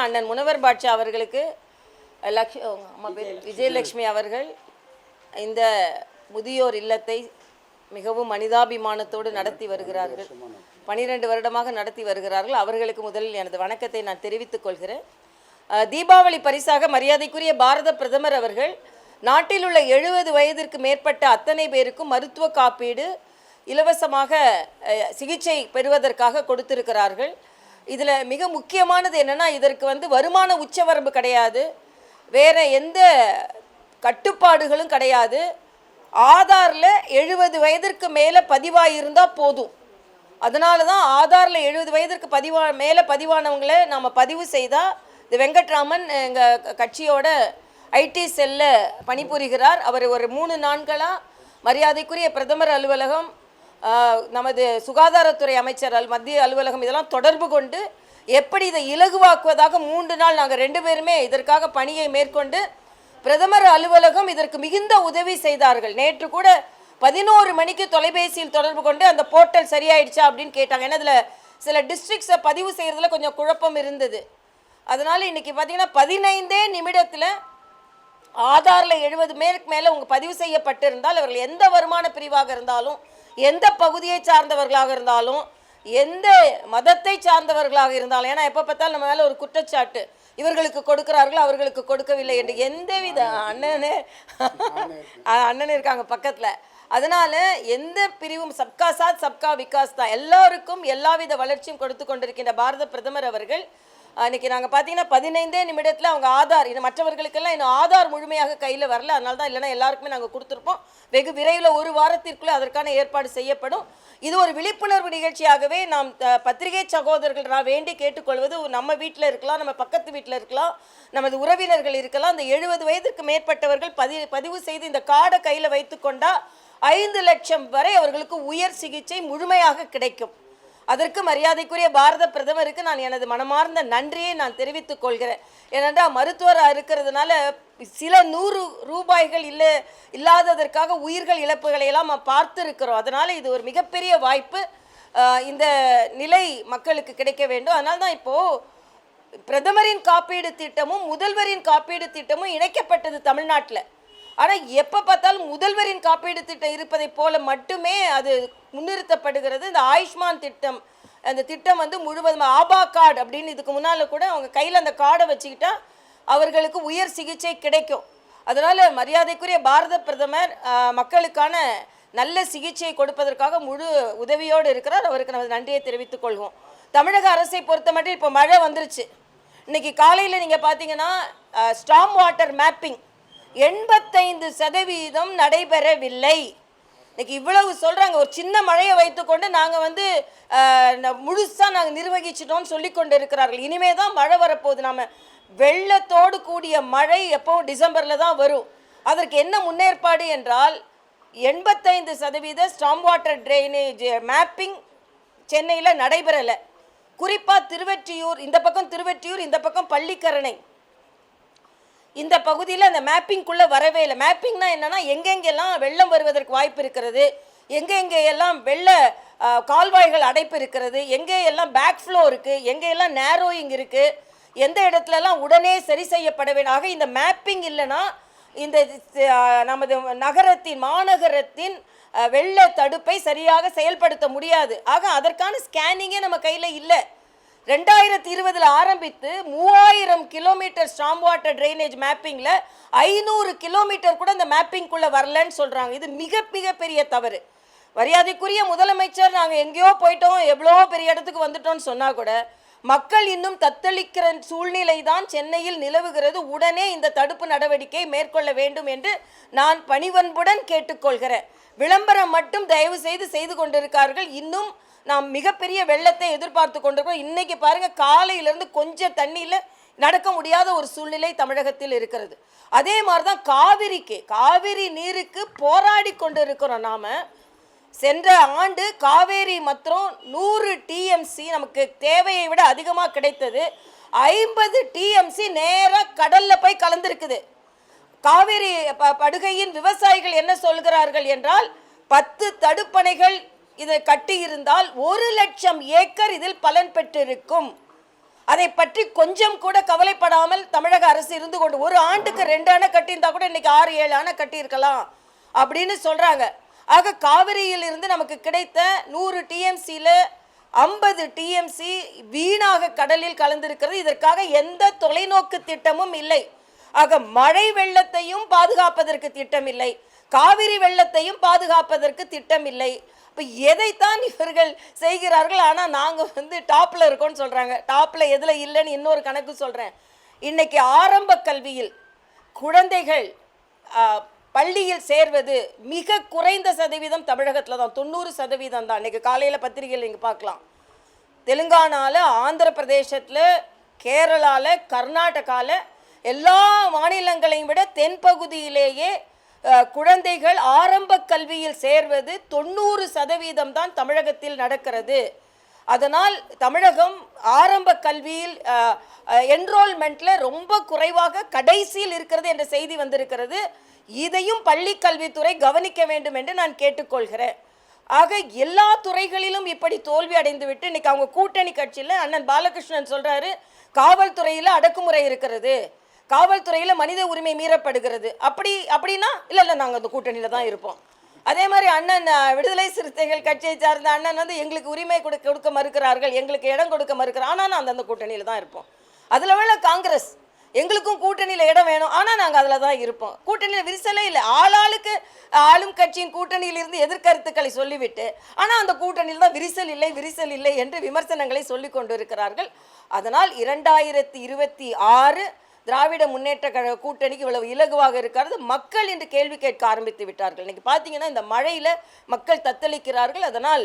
அண்ணன் முனவர் பாட்சா அவர்களுக்கு லக்ஷ் அம்மா பேர் விஜயலட்சுமி. அவர்கள் இந்த முதியோர் இல்லத்தை மிகவும் மனிதாபிமானத்தோடு நடத்தி வருகிறார்கள். பனிரெண்டு வருடமாக நடத்தி வருகிறார்கள். அவர்களுக்கு முதலில் எனது வணக்கத்தை நான் தெரிவித்துக் கொள்கிறேன். தீபாவளி பரிசாக மரியாதைக்குரிய பாரத பிரதமர் அவர்கள் நாட்டில் உள்ள எழுபது வயதிற்கு மேற்பட்ட அத்தனை பேருக்கும் மருத்துவ காப்பீடு இலவசமாக சிகிச்சை பெறுவதற்காக கொடுத்திருக்கிறார்கள். இதில் மிக முக்கியமானது என்னென்னா இதற்கு வந்து வருமான உச்சவரம்பு கிடையாது. வேறு எந்த கட்டுப்பாடுகளும் கிடையாது. ஆதாரில் எழுபது வயதிற்கு மேலே பதிவாயிருந்தால் போதும். அதனால தான் ஆதாரில் எழுபது வயதிற்கு பதிவா மேலே பதிவானவங்களை நாம் பதிவு செய்தால் இந்த வெங்கட்ராமன் எங்கள் கட்சியோட ஐடி செல்ல பணிபுரிகிறார். அவர் ஒரு மூணு நாட்களாக மரியாதைக்குரிய பிரதமர் அலுவலகம் நமது சுகாதாரத்துறை அமைச்சர் மத்திய அலுவலகம் இதெல்லாம் தொடர்பு கொண்டு எப்படி இதை இலகுவாக்குவதாக மூன்று நாள் நாங்கள் ரெண்டு பேருமே இதற்காக பணியை மேற்கொண்டு பிரதமர் அலுவலகம் இதற்கு மிகுந்த உதவி செய்தார்கள். நேற்று கூட பதினோரு மணிக்கு தொலைபேசியில் தொடர்பு கொண்டு அந்த போர்ட்டல் சரியாயிடுச்சா அப்படின்னு கேட்டாங்க. ஏன்னா இதில் சில டிஸ்ட்ரிக்ஸை பதிவு செய்கிறதுல கொஞ்சம் குழப்பம் இருந்தது. அதனால் இன்னைக்கு பார்த்தீங்கன்னா பதினைந்தே நிமிடத்தில் ஆதாரில் எழுபது மேற்கு மேலே உங்கள் பதிவு செய்யப்பட்டிருந்தால் அவர்கள் எந்த வருமான பிரிவாக இருந்தாலும் எந்த பகுதியை சார்ந்தவர்களாக இருந்தாலும் எந்த மதத்தை சார்ந்தவர்களாக இருந்தாலும் ஏன்னா எப்போ பார்த்தாலும் நம்ம மேலே ஒரு குற்றச்சாட்டு இவர்களுக்கு கொடுக்கிறார்கள் அவர்களுக்கு கொடுக்கவில்லை என்று எந்தவித அண்ணனே அண்ணன் இருக்காங்க. பக்கத்தில். அதனால எந்த பிரிவும் சப்கா சாத் சப்கா விகாஸ் தான். எல்லாருக்கும் எல்லாவித வளர்ச்சியும் கொடுத்து கொண்டிருக்கின்ற பாரத பிரதமர் அவர்கள் இன்னைக்கு நாங்கள் பார்த்தீங்கன்னா பதினைந்தே நிமிடத்தில் அவங்க ஆதார் இது மற்றவர்களுக்கெல்லாம் இன்னும் ஆதார் முழுமையாக கையில் வரல. அதனால தான் இல்லைன்னா எல்லாருக்குமே நாங்கள் கொடுத்துருப்போம். வெகு விரைவில் ஒரு வாரத்திற்குள்ளே அதற்கான ஏற்பாடு செய்யப்படும். இது ஒரு விழிப்புணர்வு நிகழ்ச்சியாகவே நாம் த- பத்திரிகை சகோதரர்கள் நான் வேண்டி கேட்டுக்கொள்வது நம்ம வீட்டில் இருக்கலாம் நம்ம பக்கத்து வீட்டில் இருக்கலாம் நமது உறவினர்கள் இருக்கலாம். இந்த எழுபது வயதுக்கு மேற்பட்டவர்கள் பதி பதிவு செய்து இந்த கார்டை கையில் வைத்துக்கொண்டால் ஐந்து லட்சம் வரை அவர்களுக்கு உயர் சிகிச்சை முழுமையாக கிடைக்கும். அதற்கு மரியாதைக்குரிய பாரத பிரதமருக்கு நான் எனது மனமார்ந்த நன்றியை நான் தெரிவித்துக் கொள்கிறேன். ஏனென்றால் மருத்துவராக இருக்கிறதுனால சில நூறு ரூபாய்கள் இல்லை இல்லாததற்காக உயிர்கள் இழப்புகளை எல்லாம் பார்த்துருக்கிறோம். அதனால் இது ஒரு மிகப்பெரிய வாய்ப்பு. இந்த நிலை மக்களுக்கு கிடைக்க வேண்டும். அதனால தான் இப்போது பிரதமரின் காப்பீடு திட்டமும் முதல்வரின் காப்பீடு திட்டமும் இணைக்கப்பட்டது தமிழ்நாட்டில். ஆனால் எப்போ பார்த்தாலும் முதல்வரின் காப்பீடு திட்டம் இருப்பதை போல மட்டுமே அது முன்னிறுத்தப்படுகிறது. இந்த ஆயுஷ்மான் திட்டம் அந்த திட்டம் வந்து முழுவதும் ஆபா கார்டு அப்படின்னு இதுக்கு முன்னால் கூட அவங்க கையில் அந்த கார்டை வச்சுக்கிட்டா அவர்களுக்கு உயர் சிகிச்சை கிடைக்கும். அதனால் மரியாதைக்குரிய பாரத பிரதமர் மக்களுக்கான நல்ல சிகிச்சையை கொடுப்பதற்காக முழு உதவியோடு இருக்கிறார். அவருக்கு நமது நன்றியை தெரிவித்துக் கொள்வோம். தமிழக அரசை பொறுத்த மட்டும் இப்போ மழை வந்துருச்சு. இன்னைக்கு காலையில் நீங்கள் பார்த்தீங்கன்னா ஸ்டாம் வாட்டர் மேப்பிங் எண்பத்தைந்து சதவீதம் நடைபெறவில்லை. இன்னைக்கு இவ்வளவு சொல்றாங்க. ஒரு சின்ன மழையை வைத்துக்கொண்டு நாங்க வந்து ந- முழுசா நாங்க நிர்வகிச்சிட்டோம்னு சொல்லி கொண்டு இருக்கிறார்கள் இனிமே தான் மழை வரப்போகுது. நாம வெள்ளத்தோடு கூடிய மழை எப்போவும் டிசம்பர்ல தான் வரும். அதற்கு என்ன முன்னேற்பாடு என்றால் எண்பத்தைந்து சதவீத ஸ்டாம் வாட்டர் ட்ரைனேஜ் மேப்பிங் சென்னையில் நடைபெறலை. குறிப்பாக திருவெற்றியூர் இந்த பக்கம் திருவெற்றியூர் இந்த பக்கம் பள்ளிக்கரணை. இந்த பகுதியில் அந்த மேப்பிங்குள்ளே வரவே இல்லை. மேப்பிங்னா என்னென்னா எங்கெங்கெல்லாம் வெள்ளம் வருவதற்கு வாய்ப்பு இருக்கிறது எங்கே எல்லாம் வெள்ள கால்வாய்கள் அடைப்பு இருக்கிறது எங்கே எல்லாம் பேக் ஃப்ளோ இருக்குது எங்கே எல்லாம் நேரோயிங் இருக்குது எந்த இடத்துலலாம் உடனே சரி செய்யப்பட வேண்டும் ஆக இந்த மேப்பிங் இல்லைன்னா இந்த நமது நகரத்தின் மாநகரத்தின் வெள்ள தடுப்பை சரியாக செயல்படுத்த முடியாது. ஆக அதற்கான ஸ்கேனிங்கே நம்ம கையில் இல்லை. ரெண்டாயிரத்தி இருபதில் ஆரம்பித்து மூவாயிரம் கிலோமீட்டர் ஸ்டாம் வாட்டர் ட்ரைனேஜ் மேப்பிங்கில் ஐநூறு கிலோமீட்டர் கூட இந்த மேப்பிங்குள்ளே வரலன்னு சொல்கிறாங்க இது மிக மிக பெரிய தவறு. மரியாதைக்குரிய முதலமைச்சர் நாங்கள் எங்கேயோ போயிட்டோம் எவ்வளோ பெரிய இடத்துக்கு வந்துட்டோம்னு சொன்னால் கூட மக்கள் இன்னும் தத்தளிக்கிற சூழ்நிலை தான் சென்னையில் நிலவுகிறது. உடனே இந்த தடுப்பு நடவடிக்கை மேற்கொள்ள வேண்டும் என்று நான் பணிவன்புடன் கேட்டுக்கொள்கிறேன். விளம்பரம் மட்டும் தயவு செய்து செய்து கொண்டிருக்கார்கள். இன்னும் நாம் மிகப்பெரிய வெள்ளத்தை எதிர்பார்த்து கொண்டிருக்கிறோம். இன்னைக்கு பாருங்க காலையிலேருந்து கொஞ்சம் தண்ணியில் நடக்க முடியாத ஒரு சூழ்நிலை தமிழகத்தில் இருக்கிறது. அதே மாதிரி தான் காவிரிக்கு காவிரி நீருக்கு போராடி கொண்டு இருக்கிறோம் நாம். சென்ற ஆண்டு காவேரி மற்றும் நூறு டிஎம்சி நமக்கு தேவையை விட அதிகமாக கிடைத்தது. ஐம்பது டிஎம்சி நேராக கடலில் போய் கலந்துருக்குது. காவேரி ப- படுகையின் விவசாயிகள் என்ன சொல்கிறார்கள் என்றால் பத்து தடுப்பணைகள் இதை கட்டியிருந்தால் ஒரு லட்சம் ஏக்கர் இதில் பலன் பெற்றிருக்கும். அதை பற்றி கொஞ்சம் கூட கவலைப்படாமல் தமிழக அரசு இருந்து கொண்டு ஒரு ஆண்டுக்கு ரெண்டு அணை கட்டியிருந்தா கூட இன்னைக்கு ஆறு ஏழு அணை கட்டியிருக்கலாம் அப்படின்னு சொல்றாங்க. ஆக காவிரியில் இருந்து நமக்கு கிடைத்த நூறு டிஎம்சியில் ஐம்பது டிஎம்சி வீணாக கடலில் கலந்திருக்கிறது. இதற்காக எந்த தொலைநோக்கு திட்டமும் இல்லை. ஆக மழை வெள்ளத்தையும் பாதுகாப்பதற்கு திட்டம் இல்லை காவிரி வெள்ளத்தையும் பாதுகாப்பதற்கு திட்டம் இல்லை இப்போ எதைத்தான் இவர்கள் செய்கிறார்கள்? ஆனால் நாங்கள் வந்து டாப்பில் இருக்கோம்னு சொல்கிறாங்க டாப்பில் எதில் இல்லைன்னு இன்னொரு கணக்கு சொல்கிறேன் இன்றைக்கி ஆரம்ப கல்வியில் குழந்தைகள் பள்ளியில் சேர்வது மிக குறைந்த சதவீதம் தமிழகத்தில் தான். தொண்ணூறு சதவீதம் தான். இன்றைக்கி காலையில் பத்திரிகையில் நீங்கள் பார்க்கலாம். தெலுங்கானால ஆந்திர பிரதேசத்தில் கேரளாவில் கர்நாடகாவில் எல்லா மாநிலங்களையும் விட தென்பகுதியிலேயே குழந்தைகள் ஆரம்ப கல்வியில் சேர்வது தொண்ணூறு சதவீதம் தான் தமிழகத்தில் நடக்கிறது. அதனால் தமிழகம் ஆரம்ப கல்வியில் என்ரோல்மெண்ட்டில் ரொம்ப குறைவாக கடைசியில் இருக்கிறது என்ற செய்தி வந்திருக்கிறது. இதையும் பள்ளி கல்வித்துறை கவனிக்க வேண்டும் என்று நான் கேட்டுக்கொள்கிறேன். ஆக எல்லா துறைகளிலும் இப்படி தோல்வி அடைந்து விட்டு இன்னைக்கு அவங்க கூட்டணி கட்சியில் அண்ணன் பாலகிருஷ்ணன் சொல்கிறாரு காவல்துறையில் அடக்குமுறை இருக்கிறது. காவல்துறையில் மனித உரிமை மீறப்படுகிறது. அப்படி அப்படின்னா இல்லை இல்லை நாங்கள் அந்த கூட்டணியில் தான் இருப்போம். அதே மாதிரி அண்ணன் விடுதலை சிறுத்தைகள் கட்சியை சார்ந்த அண்ணன் வந்து எங்களுக்கு உரிமை கொடுக்க கொடுக்க மறுக்கிறார்கள் எங்களுக்கு இடம் கொடுக்க மறுக்கிறார். ஆனால் நான் அந்தந்த கூட்டணியில் தான் இருப்போம். அதில் வேலை காங்கிரஸ் எங்களுக்கும் கூட்டணியில் இடம் வேணும். ஆனால் நாங்கள் அதில் தான் இருப்போம். கூட்டணியில் விரிசலே இல்லை. ஆளாளுக்கு ஆளும் கட்சியின் கூட்டணியில் இருந்து எதிர்கருத்துக்களை சொல்லிவிட்டு ஆனால் அந்த கூட்டணியில் தான் விரிசல் இல்லை விரிசல் இல்லை என்று விமர்சனங்களை சொல்லிக் கொண்டிருக்கிறார்கள். அதனால் இரண்டாயிரத்தி இருபத்தி ஆறு திராவிட முன்னேற்ற கழக கூட்டணிக்கு இவ்வளவு இலகுவாக இருக்கிறது. மக்கள் இன்று கேள்வி கேட்க ஆரம்பித்து விட்டார்கள். இன்னைக்கு பார்த்தீங்கன்னா இந்த மழையில் மக்கள் தத்தளிக்கிறார்கள். அதனால்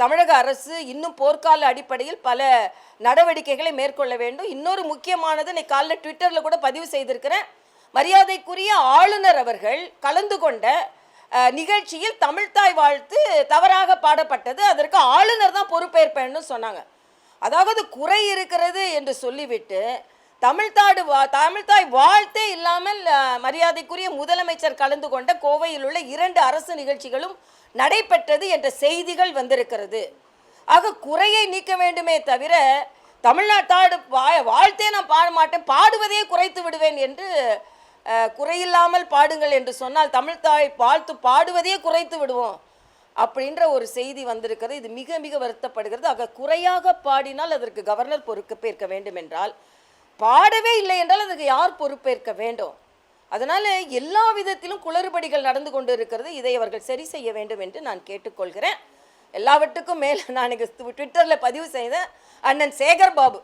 தமிழக அரசு இன்னும் போர்க்கால அடிப்படையில் பல நடவடிக்கைகளை மேற்கொள்ள வேண்டும். இன்னொரு முக்கியமானது இன்னைக்கு காலைல ட்விட்டரில் கூட பதிவு செய்திருக்கிறேன். மரியாதைக்குரிய ஆளுநர் அவர்கள் கலந்து கொண்ட நிகழ்ச்சியில் தமிழ்தாய் வாழ்த்து தவறாக பாடப்பட்டது. அதற்கு ஆளுநர் தான் பொறுப்பேற்பேன்னு சொன்னாங்க. அதாவது குறை இருக்கிறது என்று சொல்லிவிட்டு தமிழ்தாடு வா தமிழ்தாய் வாழ்த்தே இல்லாமல் மரியாதைக்குரிய முதலமைச்சர் கலந்து கொண்ட கோவையில் உள்ள இரண்டு அரசு நிகழ்ச்சிகளும் நடைபெற்றது என்ற செய்திகள் வந்திருக்கிறது. ஆக குறையை நீக்க வேண்டுமே தவிர தமிழ்நாட்டாடு வா வாழ்த்தே நான் பாட மாட்டேன் பாடுவதையே குறைத்து விடுவேன் என்று குறையில்லாமல் பாடுங்கள் என்று சொன்னால் தமிழ்தாய் வாழ்த்து பாடுவதையே குறைத்து விடுவோம் அப்படின்ற ஒரு செய்தி வந்திருக்கிறது. இது மிக மிக வருத்தப்படுகிறது. ஆக குறையாக பாடினால் அதற்கு கவர்னர் பொறுப்பேற்க வேண்டும் என்றால் பாடவே இல்லை என்றால் அதுக்கு யார் பொறுப்பேற்க வேண்டும்? அதனால் எல்லா விதத்திலும் குளறுபடிகள் நடந்து கொண்டு இருக்கிறது. இதை அவர்கள் சரி செய்ய வேண்டும் என்று நான் கேட்டுக்கொள்கிறேன். எல்லாவற்றுக்கும் மேல் நான் இன்னைக்கு ட்விட்டரில் பதிவு செய்தேன் அண்ணன் சேகர் பாபு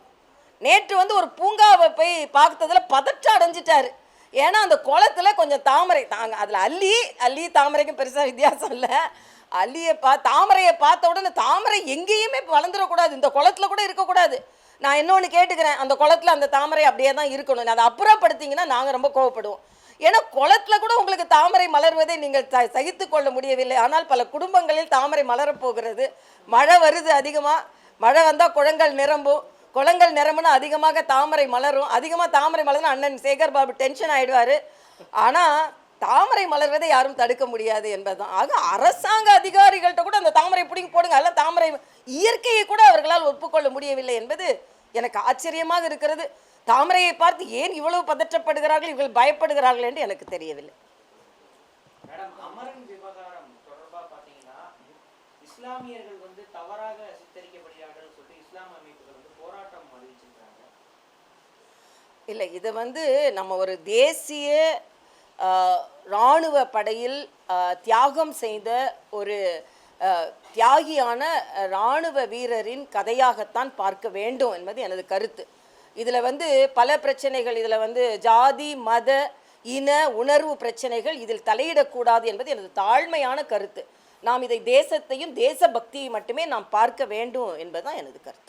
நேற்று வந்து ஒரு பூங்காவை போய் பார்த்ததில் பதற்றம் அடைஞ்சிட்டார். ஏன்னா அந்த குளத்தில் கொஞ்சம் தாமரை தாங்க அதில் அள்ளி அள்ளி தாமரைக்கும் பெருசாக வித்தியாசம் இல்லை. அள்ளியை பா தாமரையை பார்த்த உடனே தாமரை எங்கேயுமே வளர்ந்துடக்கூடாது. இந்த குளத்துல கூட இருக்கக்கூடாது. நான் இன்னொன்று கேட்டுக்கிறேன். அந்த குளத்தில் அந்த தாமரை அப்படியே தான் இருக்கணும். அதை அப்புறப்படுத்திங்கன்னா நாங்கள் ரொம்ப கோவப்படுவோம். ஏன்னா குளத்தில் கூட உங்களுக்கு தாமரை மலர்வதை நீங்கள் ச சகித்து கொள்ள முடியவில்லை. ஆனால் பல குடும்பங்களில் தாமரை மலரப் போகிறது. மழை வருது அதிகமாக மழை வந்தால் குளங்கள் நிரம்பும். குளங்கள் நிரம்புனா அதிகமாக தாமரை மலரும். அதிகமாக தாமரை மலர்னா அண்ணன் சேகர் பாபு டென்ஷன் ஆகிடுவார் ஆனால் தாமரை மலர்வதை யாரும் தடுக்க முடியாது என்பதுதான். ஆக அரசாங்க அதிகாரிகள்கிட்ட கூட அந்த தாமரை பிடிங்கி போடுங்க. அதெல்லாம் தாமரை இயற்கையை கூட அவர்களால் ஒப்புக்கொள்ள முடியவில்லை என்பது எனக்கு ஆச்சரியமாக இருக்கிறது. தாமரையை பார்த்து ஏன் இவ்வளவு பதற்றப்படுகிறார்கள் இவர்கள் பயப்படுகிறார்கள் என்று எனக்கு தெரியவில்லை. இஸ்லாமியர்கள் வந்து தவறாக சித்தரிக்கப்படுகிறார்கள் சொல்லிட்டு இஸ்லாம் அமைப்புகள் வந்து போராட்டம் அறிவிச்சிருக்காங்க இல்லை இது வந்து நம்ம ஒரு தேசிய இராணுவ படையில் தியாகம் செய்த ஒரு தியாகியான இராணுவ வீரரின் கதையாகத்தான் பார்க்க வேண்டும் என்பது எனது கருத்து. இதில் வந்து பல பிரச்சனைகள் இதில் வந்து ஜாதி மத இன உணர்வு பிரச்சனைகள் இதில் தலையிடக்கூடாது என்பது எனது தாழ்மையான கருத்து. நாம் இதை தேசத்தையும் தேசபக்தியை மட்டுமே நாம் பார்க்க வேண்டும் என்பதுதான் எனது கருத்து.